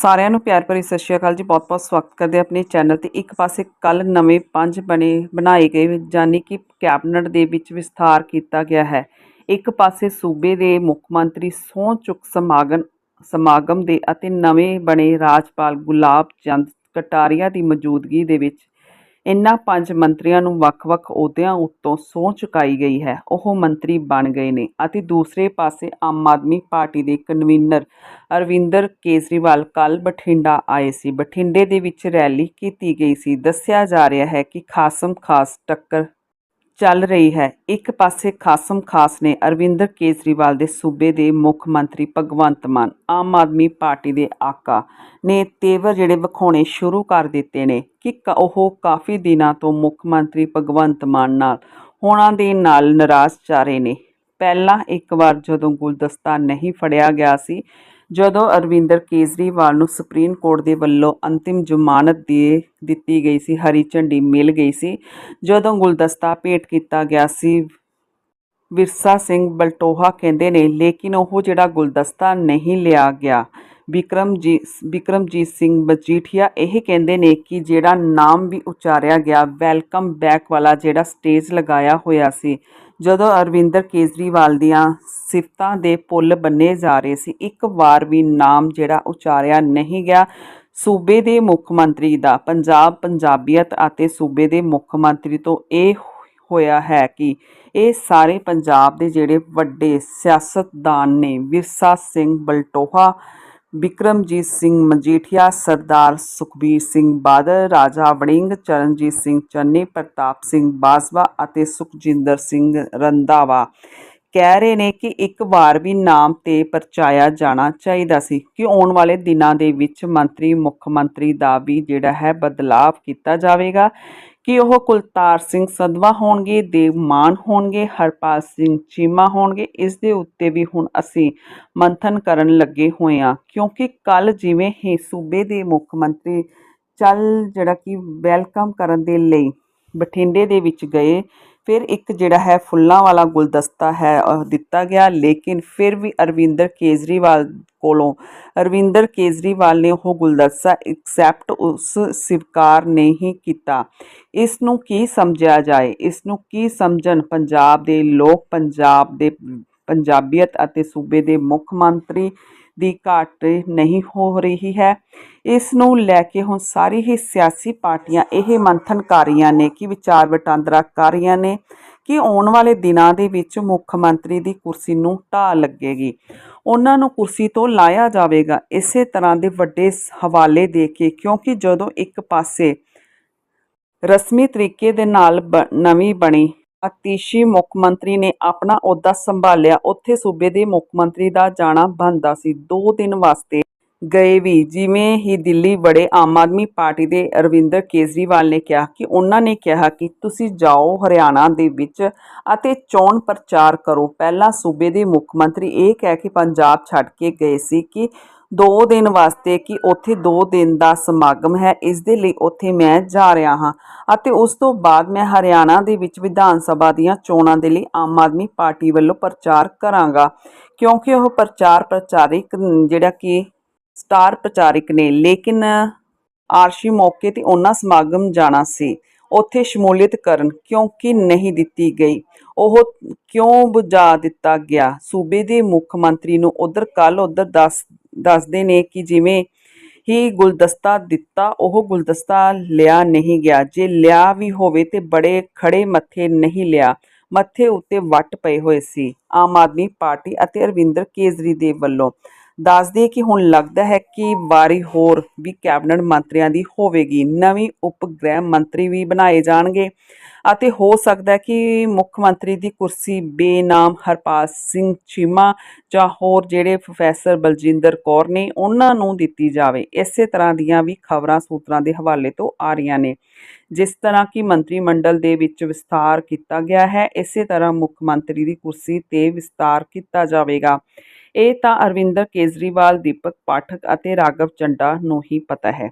ਸਾਰਿਆਂ ਨੂੰ ਪਿਆਰ ਭਰੀ ਸਤਿ ਸ਼੍ਰੀ ਅਕਾਲ ਜੀ। ਬਹੁਤ ਬਹੁਤ ਸਵਾਗਤ ਕਰਦੇ ਆਪਣੇ ਚੈਨਲ ਤੇ। ਇੱਕ ਪਾਸੇ ਕੱਲ ਨਵੇਂ ਪੰਜ ਬਣੇ ਬਣਾਏ ਗਏ ਯਾਨੀ ਕਿ ਕੈਬਨਿਟ ਦੇ ਵਿੱਚ ਵਿਸਥਾਰ ਕੀਤਾ ਗਿਆ ਹੈ। ਇੱਕ ਪਾਸੇ ਸੂਬੇ ਦੇ ਮੁੱਖ ਮੰਤਰੀ ਸਹੁੰ ਚੁੱਕ ਸਮਾਗਮ ਸਮਾਗਮ ਦੇ ਅਤੇ ਨਵੇਂ ਬਣੇ ਰਾਜਪਾਲ ਗੁਲਾਬ ਚੰਦ ਕਟਾਰੀਆ ਦੀ ਮੌਜੂਦਗੀ ਦੇ ਵਿੱਚ ਇਨ੍ਹਾਂ ਪੰਜ ਮੰਤਰੀਆਂ ਨੂੰ ਵੱਖ-ਵੱਖ ਅਹੁਦਿਆਂ ਉੱਤੋਂ ਸਹੁੰ ਚੁਕਾਈ ਗਈ ਹੈ। ਉਹ ਮੰਤਰੀ ਬਣ ਗਏ ਨੇ ਅਤੇ ਦੂਸਰੇ ਪਾਸੇ ਆਮ ਆਦਮੀ ਪਾਰਟੀ ਦੇ ਕਨਵੀਨਰ ਅਰਵਿੰਦਰ ਕੇਜਰੀਵਾਲ ਕੱਲ ਬਠਿੰਡਾ ਆਏ ਸੀ। ਬਠਿੰਡੇ ਦੇ ਵਿੱਚ ਰੈਲੀ ਕੀਤੀ ਗਈ ਸੀ। ਦੱਸਿਆ ਜਾ ਰਿਹਾ ਹੈ ਕਿ ਖਾਸਮ ਖਾਸ ਟੱਕਰ ਚੱਲ ਰਹੀ ਹੈ। ਇੱਕ ਪਾਸੇ ਖਾਸਮ ਖਾਸ ਨੇ ਅਰਵਿੰਦਰ ਕੇਜਰੀਵਾਲ ਦੇ ਸੂਬੇ ਦੇ ਮੁੱਖ ਮੰਤਰੀ ਭਗਵੰਤ ਮਾਨ, ਆਮ ਆਦਮੀ ਪਾਰਟੀ ਦੇ ਆਕਾ ਨੇ ਤੇਵਰ ਜਿਹੜੇ ਵਿਖਾਉਣੇ ਸ਼ੁਰੂ ਕਰ ਦਿੱਤੇ ਨੇ ਕਿ ਕ- ਉਹ ਕਾਫੀ ਦਿਨਾਂ ਤੋਂ ਮੁੱਖ ਮੰਤਰੀ ਭਗਵੰਤ ਮਾਨ ਨਾਲ ਹੋਣਾ ਦੇ ਨਾਲ ਨਾਰਾਜ਼ ਜਾ ਰਹੇ ਨੇ। ਪਹਿਲਾਂ ਇੱਕ ਵਾਰ ਜਦੋਂ ਗੁਲਦਸਤਾ ਨਹੀਂ ਫੜਿਆ ਗਿਆ ਸੀ ਜਦੋਂ ਅਰਵਿੰਦਰ ਕੇਜਰੀਵਾਲ ਨੂੰ ਸੁਪਰੀਮ ਕੋਰਟ ਦੇ ਵੱਲੋਂ ਅੰਤਿਮ ਜ਼ਮਾਨਤ ਦੇ ਦਿੱਤੀ ਗਈ ਸੀ, ਹਰੀ ਝੰਡੀ ਮਿਲ ਗਈ ਸੀ, ਜਦੋਂ ਗੁਲਦਸਤਾ ਭੇਟ ਕੀਤਾ ਗਿਆ ਸੀ, ਵਿਰਸਾ ਸਿੰਘ ਬਲਟੋਹਾ ਕਹਿੰਦੇ ਨੇ, ਲੇਕਿਨ ਉਹ ਜਿਹੜਾ ਗੁਲਦਸਤਾ ਨਹੀਂ ਲਿਆ ਗਿਆ ਵਿਕਰਮਜੀਤ ਵਿਕਰਮਜੀਤ ਸਿੰਘ ਮਜੀਠੀਆ ਇਹ ਕਹਿੰਦੇ ਨੇ ਕਿ ਜਿਹੜਾ ਨਾਮ ਵੀ ਉਚਾਰਿਆ ਗਿਆ, ਵੈਲਕਮ ਬੈਕ ਵਾਲਾ ਜਿਹੜਾ ਸਟੇਜ ਲਗਾਇਆ ਹੋਇਆ ਸੀ ਜਦੋਂ ਅਰਵਿੰਦਰ ਕੇਜਰੀਵਾਲ ਦੀਆਂ ਸਿਫਤਾਂ ਦੇ ਪੁੱਲ ਬੰਨੇ ਜਾ ਰਹੇ ਸੀ, ਇੱਕ ਵਾਰ ਵੀ ਨਾਮ ਜਿਹੜਾ ਉਚਾਰਿਆ ਨਹੀਂ ਗਿਆ। ਸੂਬੇ ਦੇ ਮੁੱਖ ਮੰਤਰੀ ਦਾ, ਪੰਜਾਬ ਪੰਜਾਬੀਅਤ ਅਤੇ ਸੂਬੇ ਦੇ ਮੁੱਖ ਮੰਤਰੀ ਤੋਂ ਇਹ ਹੋਇਆ ਹੈ ਕਿ ਇਹ ਸਾਰੇ ਪੰਜਾਬ ਦੇ ਜਿਹੜੇ ਵੱਡੇ ਸਿਆਸਤਦਾਨ ਨੇ, ਵਿਰਸਾ ਸਿੰਘ ਬਲਟੋਹਾ ਬਿਕਰਮਜੀਤ ਸਿੰਘ ਮਜੀਠੀਆ, ਸਰਦਾਰ ਸੁਖਬੀਰ ਸਿੰਘ ਬਾਦਲ, ਰਾਜਾ ਵੜਿੰਗ ਚਰਨਜੀਤ ਸਿੰਘ ਚੰਨੀ, ਪ੍ਰਤਾਪ ਸਿੰਘ ਬਾਜਵਾ ਅਤੇ ਸੁਖਜਿੰਦਰ ਸਿੰਘ ਰੰਧਾਵਾ। ਕਹਿ ਰਹੇ ਨੇ ਕਿ ਇੱਕ ਵਾਰ ਵੀ ਨਾਮ ਤੇ ਪਰਚਾਇਆ ਜਾਣਾ ਚਾਹੀਦਾ ਸੀ ਕਿ ਆਉਣ ਵਾਲੇ ਦਿਨਾਂ ਦੇ ਵਿੱਚ ਮੰਤਰੀ, ਮੁੱਖ ਮੰਤਰੀ ਦਾ ਵੀ ਜਿਹੜਾ ਹੈ ਬਦਲਾਵ ਕੀਤਾ ਜਾਵੇਗਾ। ਕਿ ਉਹ ਕੁਲਤਾਰ ਸਿੰਘ ਸੰਧਵਾ ਹੋਣਗੇ, ਦੇਵ ਮਾਨ ਹੋਣਗੇ, ਹਰਪਾਲ ਸਿੰਘ ਚੀਮਾ ਹੋਣਗੇ। ਇਸ ਦੇ ਉੱਤੇ ਵੀ ਹੁਣ ਅਸੀਂ ਮੰਥਨ ਕਰਨ ਲੱਗੇ ਹੋਏ ਹਾਂ, ਕਿਉਂਕਿ ਕੱਲ ਜਿਵੇਂ ਹੀ ਸੂਬੇ ਦੇ ਮੁੱਖ ਮੰਤਰੀ ਚੱਲ ਜਿਹੜਾ ਕਿ ਵੈਲਕਮ ਕਰਨ ਦੇ ਲਈ ਬਠਿੰਡੇ ਦੇ ਵਿੱਚ ਗਏ ਫਿਰ ਇੱਕ ਜਿਹੜਾ ਹੈ ਫੁੱਲਾਂ ਵਾਲਾ ਗੁਲਦਸਤਾ ਹੈ, ਅਹ, ਦਿੱਤਾ ਗਿਆ। ਲੇਕਿਨ ਫਿਰ ਵੀ ਅਰਵਿੰਦਰ ਕੇਜਰੀਵਾਲ ਕੋਲੋਂ, ਅਰਵਿੰਦਰ ਕੇਜਰੀਵਾਲ ਨੇ ਉਹ ਗੁਲਦਸਤਾ ਐਕਸੈਪਟ ਉਸ ਸਵੀਕਾਰ ਨਹੀਂ ਕੀਤਾ। ਇਸ ਨੂੰ ਕੀ ਸਮਝਿਆ ਜਾਏ? ਇਸ ਨੂੰ ਕੀ ਸਮਝਣ? ਪੰਜਾਬ ਦੇ ਲੋਕ, ਪੰਜਾਬ ਦੇ ਪੰਜਾਬੀਅਤ ਅਤੇ ਸੂਬੇ ਦੇ ਮੁੱਖ ਮੰਤਰੀ ਦੀ ਘਾਟ ਨਹੀਂ ਹੋ ਰਹੀ ਹੈ। ਇਸ ਨੂੰ ਲੈ ਕੇ ਹੁਣ ਸਾਰੀ ਹੀ ਸਿਆਸੀ ਪਾਰਟੀਆਂ ਇਹ ਮੰਥਨ ਕਰ ਰਹੀਆਂ ਨੇ ਕਿ ਵਿਚਾਰ ਵਟਾਂਦਰਾ ਕਰ ਰਹੀਆਂ ਨੇ ਕਿ ਆਉਣ ਵਾਲੇ ਦਿਨਾਂ ਦੇ ਵਿੱਚ ਮੁੱਖ ਮੰਤਰੀ ਦੀ ਕੁਰਸੀ ਨੂੰ ਢਾਹ ਲੱਗੇਗੀ। ਉਹਨਾਂ ਨੂੰ ਕੁਰਸੀ ਤੋਂ ਲਾਇਆ ਜਾਵੇਗਾ। ਇਸੇ ਤਰ੍ਹਾਂ ਦੇ ਵੱਡੇ ਹਵਾਲੇ ਦੇ ਕੇ ਕਿਉਂਕਿ ਜਦੋਂ ਇੱਕ ਪਾਸੇ ਰਸਮੀ ਤਰੀਕੇ ਦੇ ਨਾਲ ਬ- ਨਵੀਂ ਬਣੀ ਅਤੀਸ਼ੀ ਮੁੱਖ ਮੰਤਰੀ ਨੇ ਆਪਣਾ ਅਹੁਦਾ ਸੰਭਾਲਿਆ। ਉੱਥੇ ਸੂਬੇ ਦੇ ਮੁੱਖ ਮੰਤਰੀ ਦਾ ਜਾਣਾ ਬਣਦਾ ਸੀ। 2 ਦਿਨ ਵਾਸਤੇ ਗਏ ਵੀ, ਜਿਵੇਂ ਹੀ ਦਿੱਲੀ ਬੜੇ ਆਮ ਆਦਮੀ ਪਾਰਟੀ ਦੇ ਅਰਵਿੰਦਰ ਕੇਜਰੀਵਾਲ ਨੇ ਕਿਹਾ ਕਿ ਉਹਨਾਂ ਨੇ ਕਿਹਾ ਕਿ ਤੁਸੀਂ ਜਾਓ ਹਰਿਆਣਾ ਦੇ ਵਿੱਚ ਅਤੇ ਚੋਣ ਪ੍ਰਚਾਰ ਕਰੋ। ਪਹਿਲਾਂ ਸੂਬੇ ਦੇ ਮੁੱਖ ਮੰਤਰੀ ਇਹ ਕਹਿ ਕੇ ਪੰਜਾਬ ਛੱਡ ਕੇ ਗਏ ਸੀ ਕਿ 2 ਦਿਨ ਵਾਸਤੇ ਕਿ ਉੱਥੇ 2 ਦਿਨ ਦਾ ਸਮਾਗਮ ਹੈ, ਇਸ ਦੇ ਲਈ ਉੱਥੇ ਮੈਂ ਜਾ ਰਿਹਾ ਹਾਂ ਅਤੇ ਉਸ ਤੋਂ ਬਾਅਦ ਮੈਂ ਹਰਿਆਣਾ ਦੇ ਵਿੱਚ ਵਿਧਾਨ ਸਭਾ ਦੀਆਂ ਚੋਣਾਂ ਦੇ ਲਈ ਆਮ ਆਦਮੀ ਪਾਰਟੀ ਵੱਲੋਂ ਪ੍ਰਚਾਰ ਕਰਾਂਗਾ। ਕਿਉਂਕਿ ਉਹ ਪ੍ਰਚਾਰ ਪ੍ਰਚਾਰਿਕ ਜਿਹੜਾ ਕਿ ਸਟਾਰ ਪ੍ਰਚਾਰਿਕ ਨੇ, ਲੇਕਿਨ ਆਰਸ਼ੀ ਮੌਕੇ ਤੇ ਉਹਨਾਂ ਸਮਾਗਮ ਜਾਣਾ ਸੀ। ਉੱਥੇ ਸ਼ਮੂਲੀਅਤ ਕਰਨ ਕਿਉਂਕਿ ਨਹੀਂ ਦਿੱਤੀ ਗਈ। ਉਹ ਕਿਉਂ ਬੁਝਾ ਦਿੱਤਾ ਗਿਆ? ਸੂਬੇ ਦੇ ਮੁੱਖ ਮੰਤਰੀ ਨੂੰ ਉਧਰ ਕੱਲ ਉਧਰ ਦੱਸ ਦੱਸਦੇ ਨੇ ਕਿ ਜਿਵੇਂ ਹੀ ਗੁਲਦਸਤਾ ਦਿੱਤਾ, ਉਹ ਗੁਲਦਸਤਾ ਲਿਆ ਨਹੀਂ ਗਿਆ। ਜੇ ਲਿਆ ਵੀ ਹੋਵੇ ਤੇ ਬੜੇ ਖੜੇ ਮੱਥੇ ਨਹੀਂ ਲਿਆ। ਮੱਥੇ ਉੱਤੇ ਵੱਟ ਪਏ ਹੋਏ ਸੀ। ਆਮ ਆਦਮੀ ਪਾਰਟੀ ਅਤੇ ਅਰਵਿੰਦਰ ਕੇਜਰੀ ਦੇ ਵੱਲੋਂ ਦੱਸਦੇ ਕਿ ਹੁਣ ਲੱਗਦਾ ਹੈ ਕਿ ਵਾਰੀ ਹੋਰ ਵੀ ਕੈਬਨਿਟ ਮੰਤਰੀਆਂ ਦੀ ਹੋਵੇਗੀ। ਨਵੀਂ ਉਪ ਗ੍ਰਹਿ ਮੰਤਰੀ ਵੀ ਬਣਾਏ ਜਾਣਗੇ ਅਤੇ ਹੋ ਸਕਦਾ ਹੈ ਕਿ ਮੁੱਖ ਮੰਤਰੀ ਦੀ ਕੁਰਸੀ ਬੇਨਾਮ ਹਰਪਾਲ ਸਿੰਘ ਚੀਮਾ ਜਾਂ ਹੋਰ ਜਿਹੜੇ ਪ੍ਰੋਫੈਸਰ ਬਲਜਿੰਦਰ ਕੌਰ ਨੇ ਉਹਨਾਂ ਨੂੰ ਦਿੱਤੀ ਜਾਵੇ। ਇਸੇ ਤਰ੍ਹਾਂ ਦੀਆਂ ਵੀ ਖਬਰਾਂ ਸੂਤਰਾਂ ਦੇ ਹਵਾਲੇ ਤੋਂ ਆ ਰਹੀਆਂ ਨੇ। ਜਿਸ ਤਰ੍ਹਾਂ ਕਿ ਮੰਤਰੀ ਮੰਡਲ ਦੇ ਵਿੱਚ ਵਿਸਥਾਰ ਕੀਤਾ ਗਿਆ ਹੈ, ਇਸੇ ਤਰ੍ਹਾਂ ਮੁੱਖ ਮੰਤਰੀ ਦੀ ਕੁਰਸੀ ਤੇ ਵਿਸਤਾਰ ਕੀਤਾ ਜਾਵੇਗਾ। ਇਹ ਤਾਂ ਅਰਵਿੰਦਰ ਕੇਜਰੀਵਾਲ ਦੀਪਕ ਪਾਠਕ ਅਤੇ ਰਾਘਵ ਚੰਡਾ ਨੂੰ ਹੀ ਪਤਾ ਹੈ।